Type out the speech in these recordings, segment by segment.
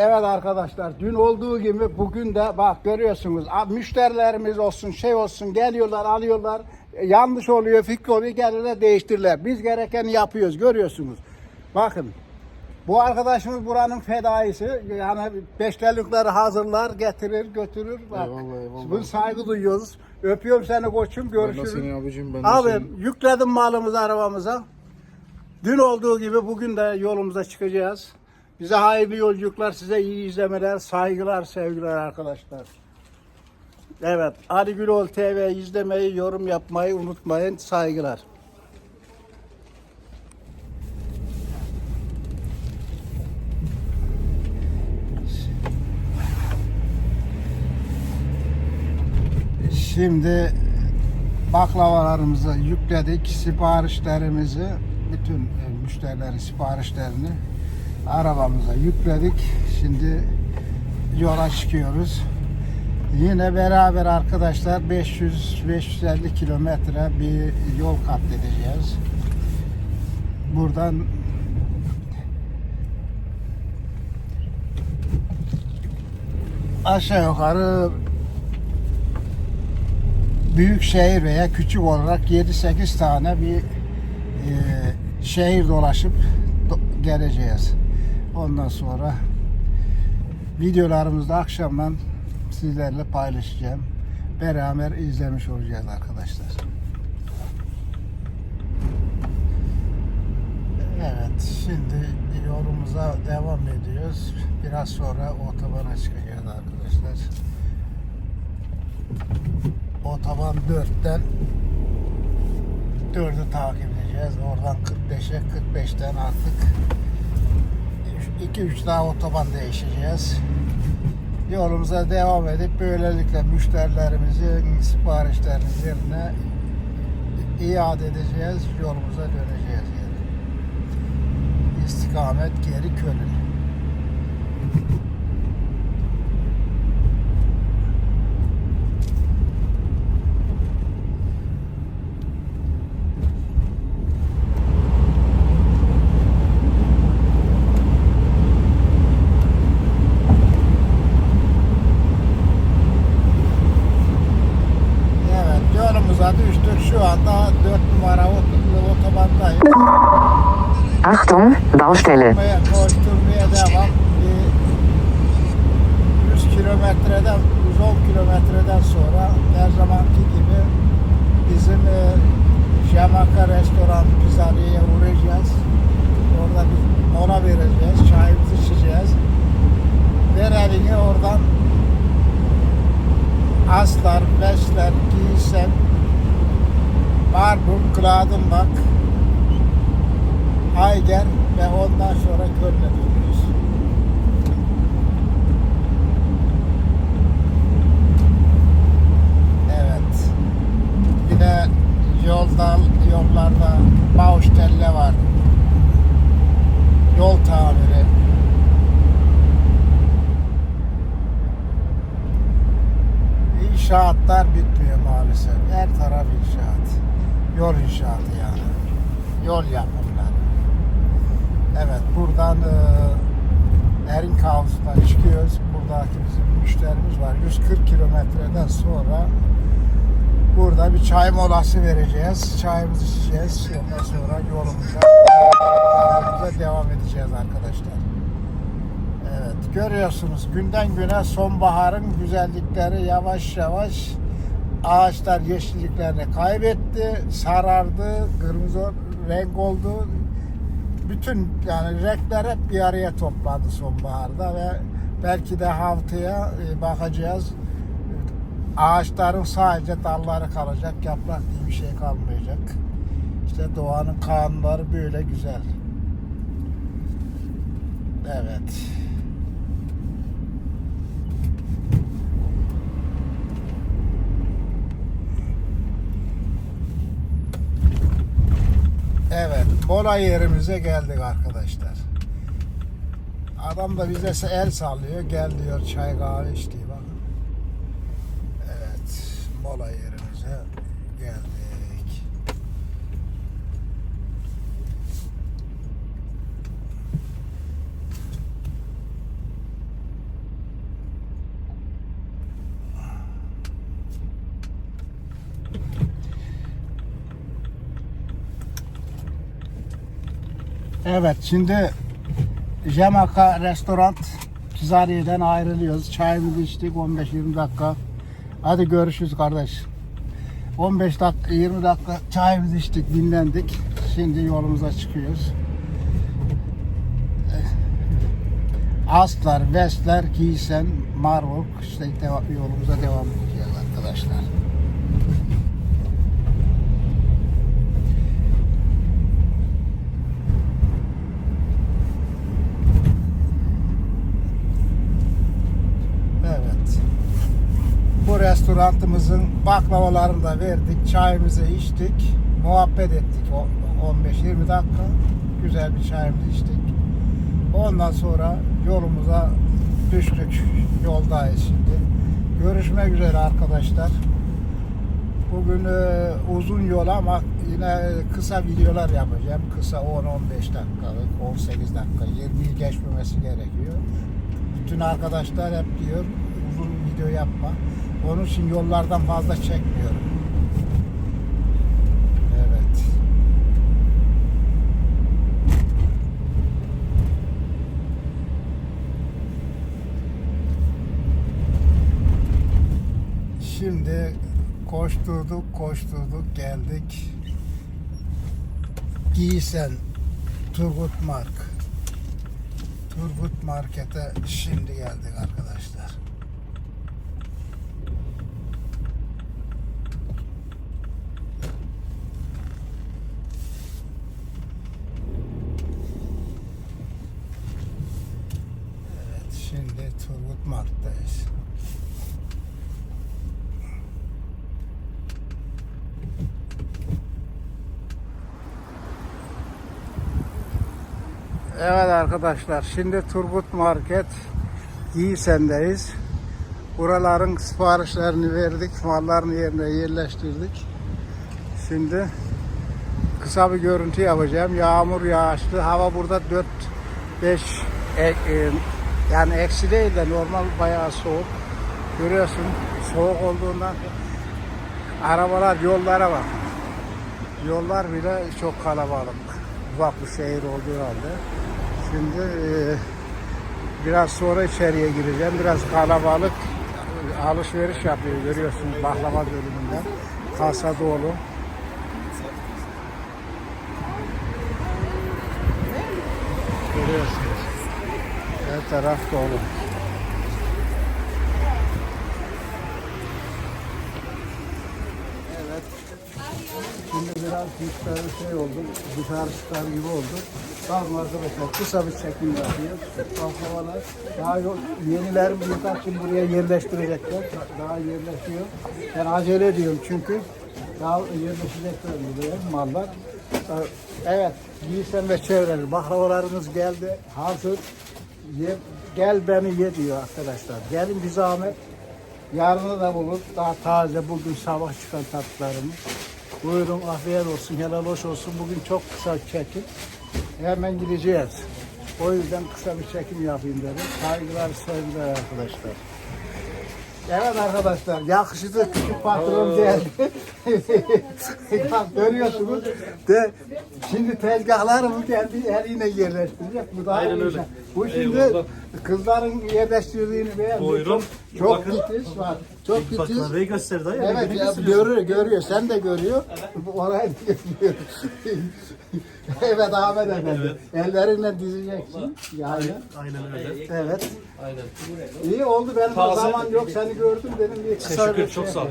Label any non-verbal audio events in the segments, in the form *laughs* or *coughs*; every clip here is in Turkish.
Evet arkadaşlar dün olduğu gibi bugün de bak görüyorsunuz müşterilerimiz olsun şey olsun geliyorlar alıyorlar E, yanlış oluyor fikir oluyor gelirler değiştirirler. Biz gerekeni yapıyoruz görüyorsunuz. Bakın bu arkadaşımız buranın fedaisi yani beşlerlikleri hazırlar getirir götürür. Bak, Eyvallah, eyvallah. Biz saygı duyuyoruz. Öpüyorum seni koçum Ben görüşürüz. seni abicim ben Abi seni. yükledim malımızı arabamıza. Dün olduğu gibi bugün de yolumuza çıkacağız. Bize hayırlı yolculuklar, size iyi izlemeler, saygılar, sevgiler arkadaşlar. Evet, Ali Güloğlu TV izlemeyi, yorum yapmayı unutmayın. Saygılar. Şimdi baklavalarımızı yükledik, siparişlerimizi, bütün e, müşterilerin siparişlerini arabamıza yükledik. Şimdi yola çıkıyoruz. Yine beraber arkadaşlar 500-550 kilometre bir yol kat edeceğiz. Buradan aşağı yukarı büyük şehir veya küçük olarak 7-8 tane bir e, şehir dolaşıp do- geleceğiz. Ondan sonra videolarımızda akşamdan sizlerle paylaşacağım. Beraber izlemiş olacağız arkadaşlar. Evet, şimdi yolumuza devam ediyoruz. Biraz sonra otobana çıkacağız arkadaşlar. Otoban 4'ten 4'ü takip edeceğiz. Oradan 45'e 45'ten artık 2-3 daha otoban değişeceğiz. Yolumuza devam edip böylelikle müşterilerimizin siparişlerini yerine iade edeceğiz. Yolumuza döneceğiz yani. İstikamet geri Köln. Kilometreden sonra her zamanki gibi bizim e, Jamaica restoran pizzeriye uğrayacağız. Orada bir mola vereceğiz, çayımızı içeceğiz. Vereline oradan Aslar, Beşler, Giysen, Marburg, Gladenbach, Ayger ve ondan sonra Köln'e dönüyoruz. Evet. Yine yoldan, yollarda Baustelle var. Yol tamiri. İnşaatlar bitmiyor maalesef. Her taraf inşaat. Yol inşaatı yani. Yol yapımları. Evet buradan e, Erinkaus'tan çıkıyoruz. Buradaki bizim müşterimiz var. 140 kilometreden sonra burada bir çay molası vereceğiz. Çayımızı içeceğiz. Ondan sonra yolumuza, devam edeceğiz arkadaşlar. Evet görüyorsunuz günden güne sonbaharın güzellikleri yavaş yavaş ağaçlar yeşilliklerini kaybetti, sarardı, kırmızı renk oldu. Bütün yani renkler hep bir araya toplandı sonbaharda ve belki de haftaya e, bakacağız. Ağaçların sadece dalları kalacak, yaprak diye bir şey kalmayacak. İşte doğanın kanunları böyle güzel. Evet. Evet, mola yerimize geldik arkadaşlar. Adam da bize el sallıyor, gel diyor çay kahve iç diye olay yerimize geldik. Evet şimdi Jamaica Restoran Pizzeria'dan ayrılıyoruz. Çayımızı içtik 15-20 dakika. Hadi görüşürüz kardeş. 15 dakika 20 dakika çayımızı içtik dinlendik. Şimdi yolumuza çıkıyoruz. Aslar, Vestler, Giysen, Marburg işte deva- yolumuza devam edeceğiz arkadaşlar. Evet. Bu restoranımızın baklavalarını da verdik. Çayımızı içtik. Muhabbet ettik. O- 15-20 dakika. Güzel bir çayımızı içtik. Ondan sonra yolumuza düştük. Yoldayız şimdi. Görüşmek üzere arkadaşlar. Bugün e, uzun yol ama yine kısa videolar yapacağım. Kısa 10-15 dakikalık, 18 dakika, 20'yi geçmemesi gerekiyor. Bütün arkadaşlar hep diyor uzun video yapma. Onun için yollardan fazla çekmiyorum. Evet. Şimdi koşturduk, koşturduk, geldik. Giysen, Turgut Mark. Turgut Market'e şimdi geldik arkadaşlar. Evet, Turgut Mark'tayız. Evet arkadaşlar şimdi Turgut Market Giysen'deyiz. Buraların siparişlerini verdik. Mallarını yerine yerleştirdik. Şimdi kısa bir görüntü yapacağım. Yağmur yağışlı. Hava burada 4-5 e, yani eksi değil de normal bayağı soğuk. Görüyorsun soğuk olduğundan arabalar yollara bak. Yollar bile çok kalabalık. Ufak bir şehir olduğu halde. Şimdi e, biraz sonra içeriye gireceğim. Biraz kalabalık alışveriş yapıyor. Görüyorsunuz baklava bölümünden. Kasa dolu. Görüyorsunuz. Her taraf dolu. Evet. Şimdi biraz dışarı şey oldu, dışarı çıkar gibi oldu. Tamam arkadaşlar kısa bir çekim yapıyoruz. Baklavalar daha yeniler birkaç gün buraya yerleştirecekler. Daha yerleşiyor. Ben acele ediyorum çünkü daha yerleşecekler buraya mallar. Ee, Evet, giysen ve çevreli baklavalarımız geldi. Hazır. Ye, gel beni ye diyor arkadaşlar. Gelin bir zahmet. Yarını da bulur. Daha taze bugün sabah çıkan tatlılarımız. Buyurun afiyet olsun, helal hoş olsun. Bugün çok kısa çekim. Hemen gideceğiz. O yüzden kısa bir çekim yapayım dedim. Saygılar, sevgiler arkadaşlar. Evet arkadaşlar, yakışıklı küçük patron geldi. Bak *laughs* görüyorsunuz. De, şimdi tezgahlarımız geldi, eliyle yerleştirecek. Bu daha Aynen iyi öyle. şey. Bu şimdi Eyvallah. kızların yerleştirdiğini beğendim. Buyurun. Çok, çok Bakın. titiz var. Çok titiz. Baklamayı göster dayı. Evet ya görüyor, görüyor. Sen de görüyor. Orayı da görüyor. *laughs* evet Ahmet Efendi. Ellerinle dizeceksin. Yani. Aynen öyle. Evet. Aynen. İyi oldu. Benim Taze- zaman yok. Seni gördüm. Benim bir kısa Teşekkür bir çok şey- sağ olun.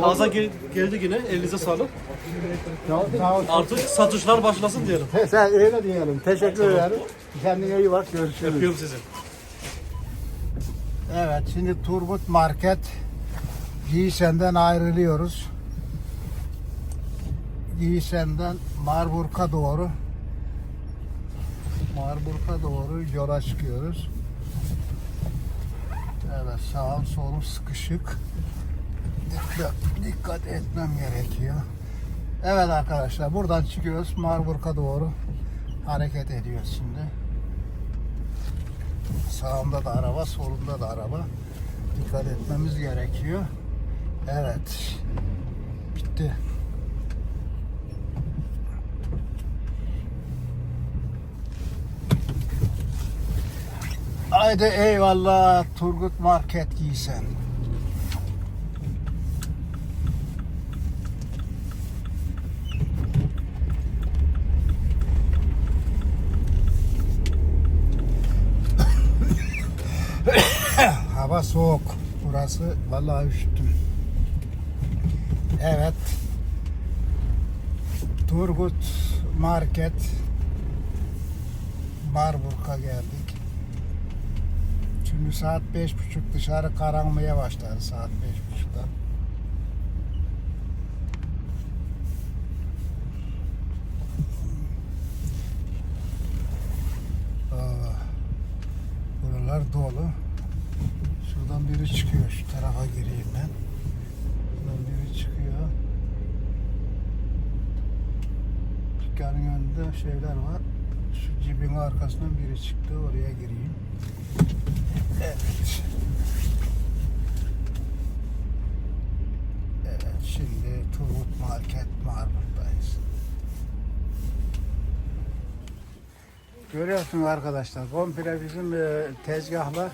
Taze gel- geldi yine. Elinize sağlık. Sağ ol, sağ ol. Artık satışlar başlasın diyelim. *laughs* Sen öyle diyelim. Teşekkür ederim. Kendine iyi bak. Görüşürüz. Öpüyorum sizi. Evet şimdi Turgut Market Giysen'den ayrılıyoruz. Giysen'den Marburg'a doğru Marburg'a doğru yola çıkıyoruz. Evet sağım solum sıkışık. Dikkat, dikkat etmem gerekiyor. Evet arkadaşlar buradan çıkıyoruz Marburg'a doğru hareket ediyoruz şimdi. Sağımda da araba, solumda da araba. Dikkat etmemiz gerekiyor. Evet. Bitti. Haydi eyvallah Turgut Market giysen. Hava soğuk. Burası vallahi üşüttüm. Evet. Turgut Market Marburg'a geldik. Çünkü saat beş buçuk dışarı karanmaya başladı saat beş buçukta. Buralar dolu. Şuradan biri çıkıyor. Şu tarafa gireyim ben. Şuradan biri çıkıyor. Dükkanın önünde şeyler var. Cibin arkasından biri çıktı. Oraya gireyim. Evet. Evet şimdi Turgut Market Marburg'dayız. Görüyorsunuz arkadaşlar komple bizim e, tezgahlar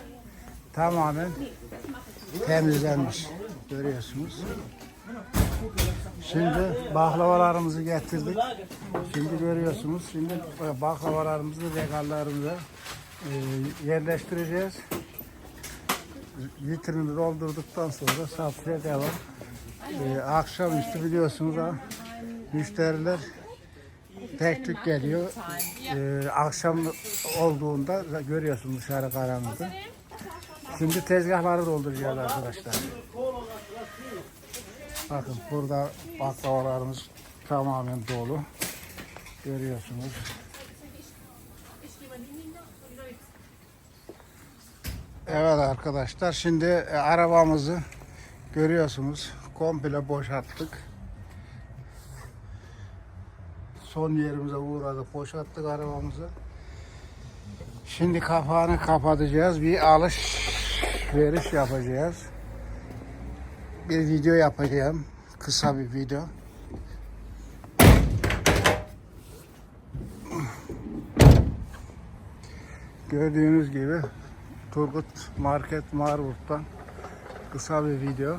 tamamen temizlenmiş. Görüyorsunuz. Şimdi baklavalarımızı getirdik. Şimdi görüyorsunuz. Şimdi baklavalarımızı regallarımıza e, yerleştireceğiz. Vitrini doldurduktan sonra satışa devam. E, akşamüstü biliyorsunuz ha, müşteriler tek tük geliyor. E, akşam olduğunda görüyorsunuz dışarı karanlıkta. Şimdi tezgahları dolduracağız arkadaşlar. Bakın burada baklavalarımız tamamen dolu. Görüyorsunuz. Evet arkadaşlar şimdi e, arabamızı görüyorsunuz. Komple boşalttık. Son yerimize uğradık. Boşalttık arabamızı. Şimdi kapağını kapatacağız. Bir alışveriş yapacağız. Bir video yapacağım. Kısa bir video. Gördüğünüz gibi Turgut Market Marburg'dan kısa bir video.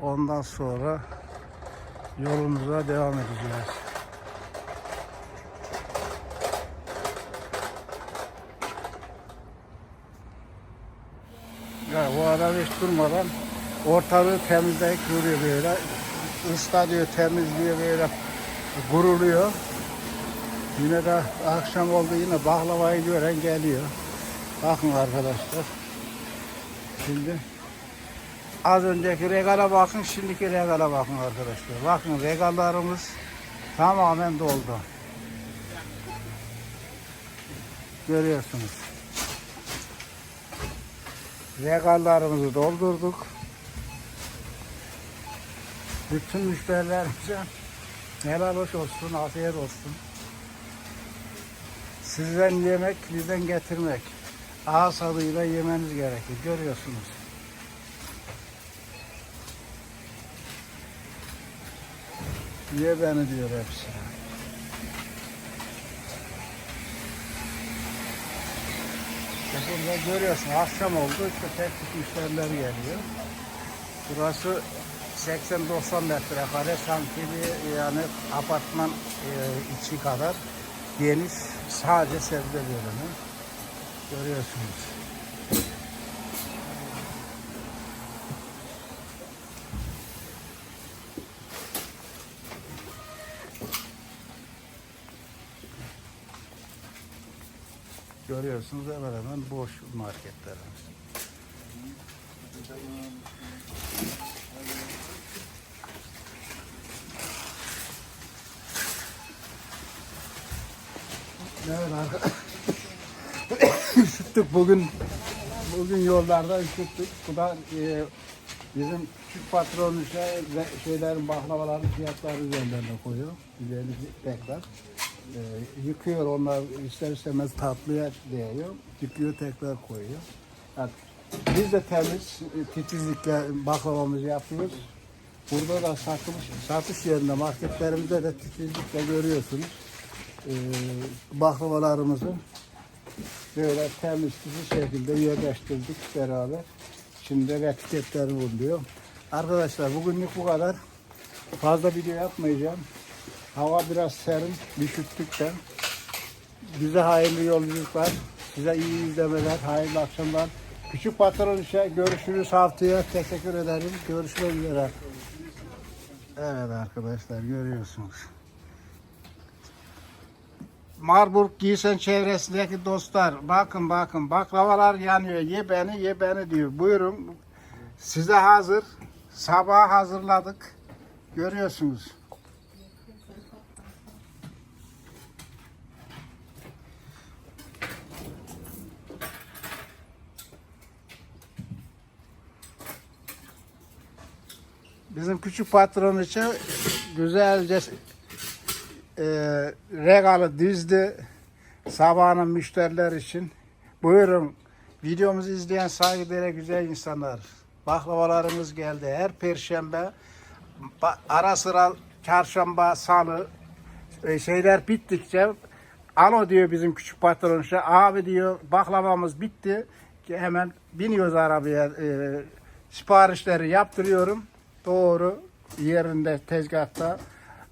Ondan sonra yolumuza devam edeceğiz. Ya bu adam hiç durmadan ortalığı temizleyip duruyor böyle. Islanıyor, temizliyor böyle. Guruluyor. Yine de akşam oldu yine baklavayı gören geliyor. Bakın arkadaşlar. Şimdi az önceki regala bakın, şimdiki regala bakın arkadaşlar. Bakın regallarımız tamamen doldu. Görüyorsunuz. Regallarımızı doldurduk. Bütün müşterilerimize helal hoş olsun, afiyet olsun. Sizden yemek, bizden getirmek. Ağız tadıyla yemeniz gerekir. Görüyorsunuz. Ye beni diyor hepsi. İşte Burada görüyorsun akşam oldu tük müşteriler geliyor. Burası 80-90 metrekare sanki yani apartman e, içi kadar geniş sadece sebze bölümü görüyorsunuz. Görüyorsunuz hemen hemen boş marketlerimiz. Evet arkadaşlar. *coughs* üşüttük bugün. Bugün yollarda üşüttük. Bu da e, bizim küçük patron şey, ve şeylerin baklavaların fiyatları üzerlerine koyuyor. Üzerini tekrar. E, yıkıyor onlar ister istemez tatlıya değiyor. Yıkıyor tekrar koyuyor. Yani biz de temiz e, titizlikle baklavamızı yapıyoruz. Burada da satış, satış yerinde marketlerimizde de titizlikle görüyorsunuz. Ee, baklavalarımızı Böyle temiz bir şekilde yerleştirdik beraber. Şimdi etiketleri oluyor. Arkadaşlar bugünlük bu kadar. Fazla video yapmayacağım. Hava biraz serin, düşüktükten. Bize hayırlı yolculuklar. Size iyi izlemeler, hayırlı akşamlar. Küçük patron işe görüşürüz haftaya. Teşekkür ederim. Görüşmek üzere. Evet arkadaşlar görüyorsunuz. Marburg Giysen çevresindeki dostlar bakın bakın baklavalar yanıyor. Ye beni ye beni diyor. Buyurun size hazır. Sabah hazırladık. Görüyorsunuz. Bizim küçük patron için güzelce e, regalı dizdi sabahın müşteriler için. Buyurun videomuzu izleyen saygıdeğer güzel insanlar. Baklavalarımız geldi her perşembe. Ara sıra çarşamba, salı e, şeyler bittikçe alo diyor bizim küçük patron işte abi diyor baklavamız bitti. Hemen biniyoruz arabaya e, siparişleri yaptırıyorum. Doğru yerinde tezgahta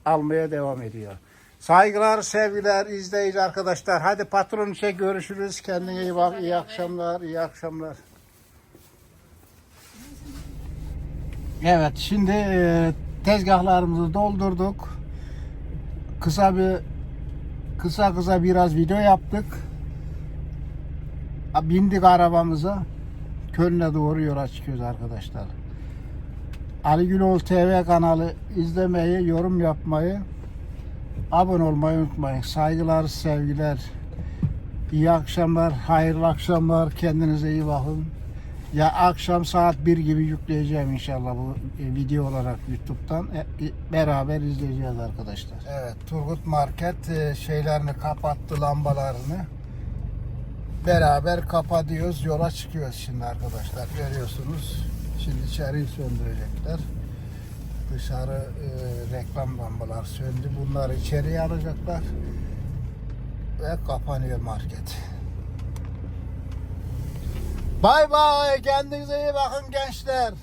almaya devam ediyor. Saygılar, sevgiler, izleyici arkadaşlar. Hadi patron işe görüşürüz. Kendine iyi bak. İyi akşamlar, iyi akşamlar. Evet, şimdi e, tezgahlarımızı doldurduk. Kısa bir kısa kısa biraz video yaptık. Bindik arabamıza. Köln'e doğru yola çıkıyoruz arkadaşlar. Ali Güloğlu TV kanalı izlemeyi, yorum yapmayı, abone olmayı unutmayın. Saygılar, sevgiler. İyi akşamlar, hayırlı akşamlar. Kendinize iyi bakın. Ya akşam saat 1 gibi yükleyeceğim inşallah bu e, video olarak YouTube'dan. E, beraber izleyeceğiz arkadaşlar. Evet, Turgut Market e, şeylerini kapattı, lambalarını. Beraber kapatıyoruz, yola çıkıyoruz şimdi arkadaşlar. Görüyorsunuz. Şimdi içeriği söndürecekler. Dışarı e, reklam lambalar söndü. Bunları içeriye alacaklar. Ve kapanıyor market. Bay bay. Kendinize iyi bakın gençler.